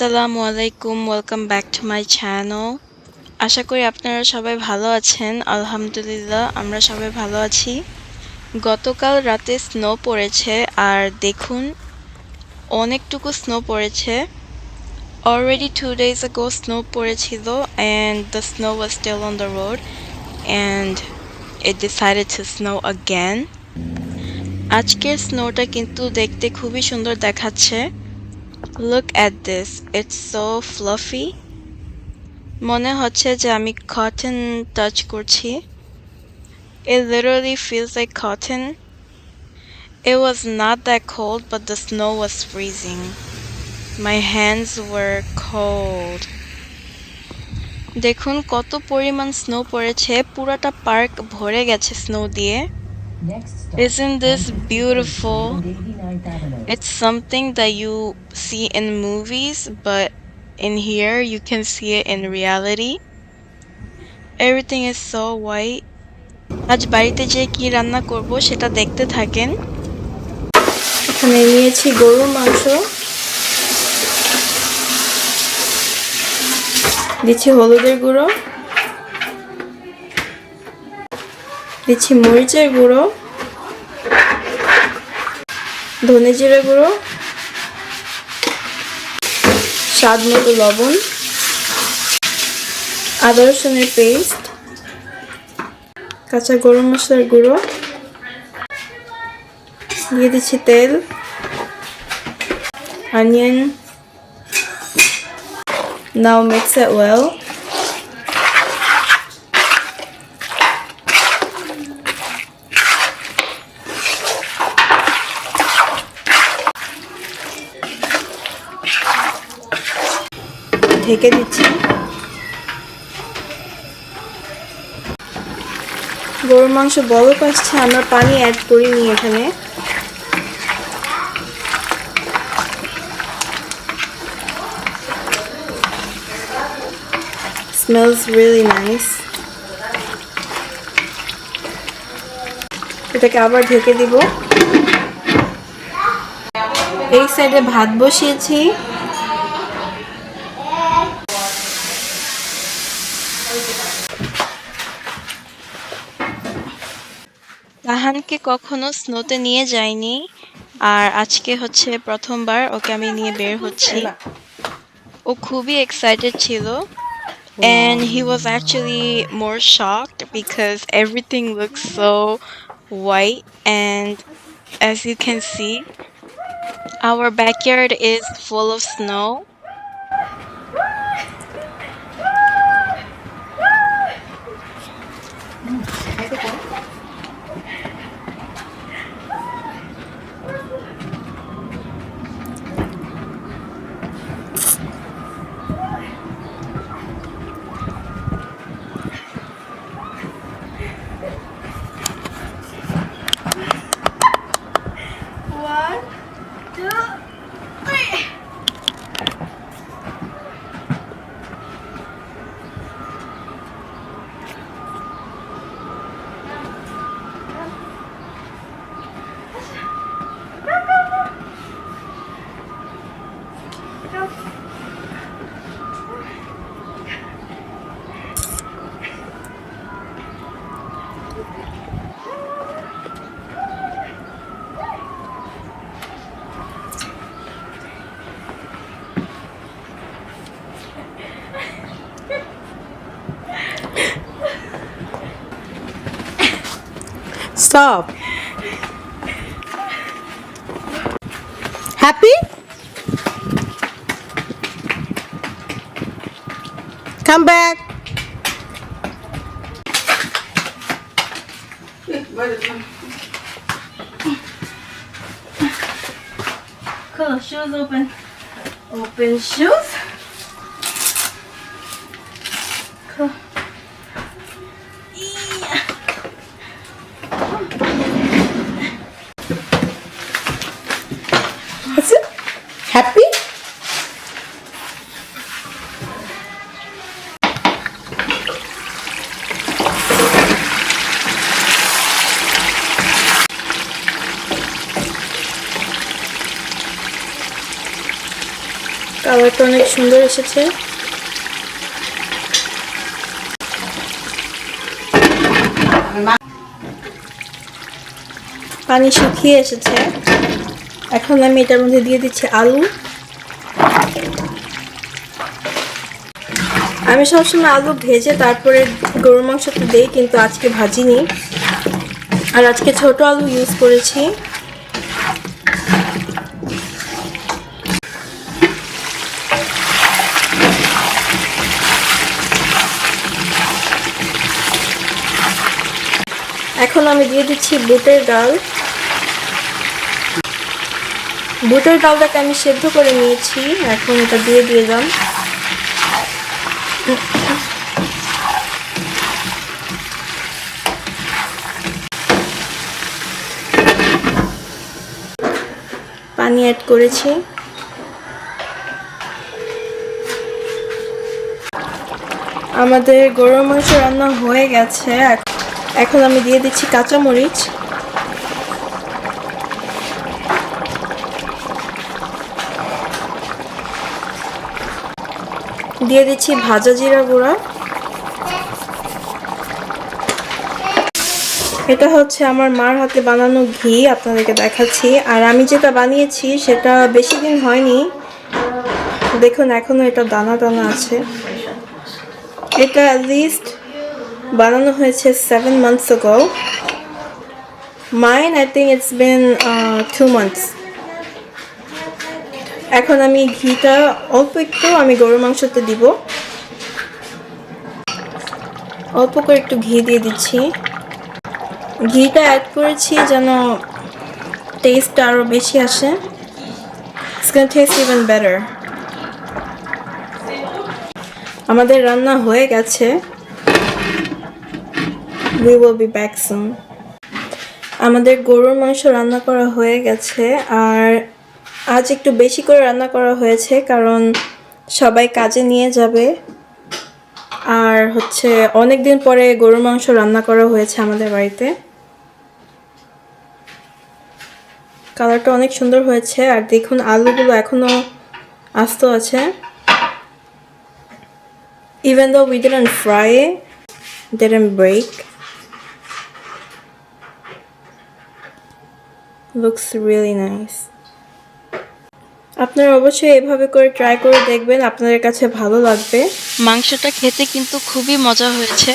আসসালামু আলাইকুম welcome back to my channel আশা করি আপনারা সবাই ভালো আছেন। আলহামদুলিল্লাহ, আমরা সবাই ভালো আছি। গতকাল রাতে স্নো পড়েছে, আর দেখুন, অনেকটুকু স্নো পড়েছে। Already two days ago snow পড়েছিল and the snow was still on the road and it decided to snow again আজকের স্নোটা কিন্তু দেখতে খুবই সুন্দর দেখাচ্ছে। Look at this. It's so fluffy. মনে হচ্ছে যে আমি কটন টাচ করছি It literally feels like cotton. It was not that cold, but the snow was freezing. My hands were cold. দেখুন কত পরিমাণ স্নো পড়েছে পুরাটা পার্ক ভরে গেছে স্নো দিয়ে Isn't this beautiful? It's something that you see in movies, but in here you can see it in reality. Everything is so white. আজ বাড়িতে যে কি রান্না করব সেটা দেখতে থাকেন এখানে নিয়েছি গরুর মাংস দিচ্ছি হলুদের গুঁড়ো দিচ্ছি মরিচের গুঁড়ো ধনে জিরে গুঁড়ো, স্বাদ মতো লবণ, আদা রসুনের পেস্ট, কাঁচা গরম মশলার গুঁড়ো, দিয়ে দিচ্ছি তেল onion now mix it well ঢেকে দিচ্ছি। গরুর মাংস বলক আসছে আমরা পানি অ্যাড করিনি এখানে। Smells really nice এটাকে আবার ঢেকে দিব। এই সাইডে ভাত বসিয়েছি। তাহানকে কখনো স্নোতে নিয়ে যাইনি আর আজকে হচ্ছে প্রথমবার ওকে আমি নিয়ে বের হচ্ছি ও খুবই এক্সাইটেড ছিল and he was actually more shocked because everything looks so white and as you can see our backyard is full of snow Stop. Happy? Come back. Cool, shoes open. Open shoes. কালারটা অনেক সুন্দর এসেছে। পানি শুকিয়ে এসেছে। এখন আমি এটার মধ্যে দিয়ে দিচ্ছি আলু। আমি সবসময় আলু ভেজে তারপরে গরুর মাংসটা দিই, কিন্তু আজকে ভাজিনি। আর আজকে ছোট আলু ইউজ করেছি এখন আমি দিয়ে দিচ্ছি বুটের ডাল। বুটের ডালটাকে আমি সেদ্ধ করে নিয়েছি, এখন এটা দিয়ে দিলাম পানি অ্যাড করেছি। আমাদের গরুর মাংস রান্না হয়ে গেছে এখন আমি দিয়ে দিচ্ছি কাঁচামরিচ। দিয়ে দিচ্ছি ভাজা জিরা গুঁড়া। এটা হচ্ছে আমার মার হাতে বানানো ঘি, আপনাদেরকে দেখাচ্ছি। আর আমি যেটা বানিয়েছি সেটা বেশি দিন হয়নি। দেখুন, এখনও এটা দানা দানা আছে। এটা লিস্ট বানানো হয়েছে seven months ago. Mine I think it's been two months এখন আমি ঘিটা অল্প একটু আমি গরুর মাংসতে দিব। অল্প করে একটু ঘি দিয়ে দিচ্ছি। ঘিটা অ্যাড করেছি যেন টেস্টটা আরও বেশি আসে। টেস্ট ইভেন বেটার আমাদের রান্না হয়ে গেছে। We will be back soon আমাদের গরুর মাংস রান্না করা হয়ে গেছে, আর আজ একটু বেশি করে রান্না করা হয়েছে, কারণ সবাই কাজে নিয়ে যাবে। আর হচ্ছে অনেক দিন পরে গরুর মাংস রান্না করা হয়েছে আমাদের বাড়িতে। কালারটা অনেক সুন্দর হয়েছে, আর দেখুন আলুগুলো এখনও আস্ত আছে। Even we didn't fry it, didn't break really nice nice. আপনারা অবশ্যই এভাবে করে ট্রাই করে দেখবেন আপনাদের কাছে ভালো লাগবে। মাংসটা খেতে কিন্তু খুবই মজা হয়েছে।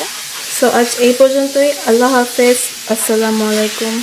সো আজ এই পর্যন্তই। আল্লাহ হাফেজ। আসসালামু আলাইকুম।